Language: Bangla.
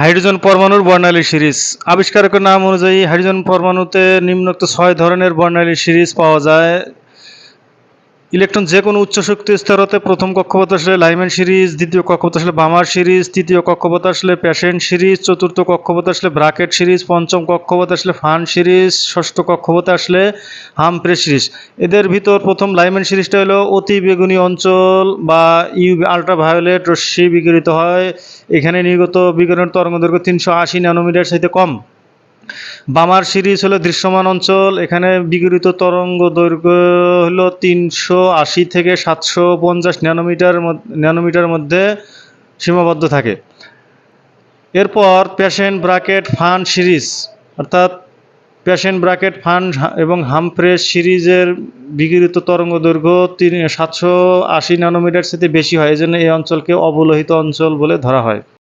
হাইড্রোজেন পরমাণুর বর্ণালী সিরিজ। আবিষ্কারকের নাম অনুযায়ী হাইড্রোজেন পরমাণুতে নিম্নোক্ত ছয় ধরনের বর্ণালী সিরিজ পাওয়া যায়। ইলেকট্রন যে কোনো উচ্চ শক্তি স্তর হতে প্রথম কক্ষপথ আসলে লাইম্যান সিরিজ, দ্বিতীয় কক্ষপথ আসলে বামার সিরিজ, তৃতীয় কক্ষপথ আসলে প্যাশেন্ট সিরিজ, চতুর্থ কক্ষপথ আসলে ব্রাকেট সিরিজ, পঞ্চম কক্ষপথ আসলে ফান সিরিজ, ষষ্ঠ কক্ষপথ আসলে হামপ্রে সিরিজ। এদের ভিতর প্রথম লাইম্যান সিরিজটা হলো অতি বেগুনি অঞ্চল বা ইউ আল্ট্রাভায়োলেট রশ্মি বিকিরিত হয়। এখানে নির্গত বিকিরণের তরঙ্গদৈর্ঘ্য তিনশো আশি ন্যানোমিটার সাথে কম। বামার সিরিজ হলো দৃশ্যমান অঞ্চল, এখানে বিকিরিত তরঙ্গ দৈর্ঘ্য হলো তিনশো আশি থেকে সাতশো পঞ্চাশ ন্যানোমিটার ন্যানোমিটার মধ্যে সীমাবদ্ধ থাকে। এরপর প্যাশেন্ট ব্রাকেট ফান সিরিজ, অর্থাৎ প্যাশেন্ট ব্রাকেট ফান এবং হামফ্রেস সিরিজের বিকিরিত তরঙ্গ দৈর্ঘ্য তিন, সাতশো আশি ন্যানোমিটার সাথে বেশি হয়। এই জন্য এই অঞ্চলকে অবলোহিত অঞ্চল বলে ধরা হয়।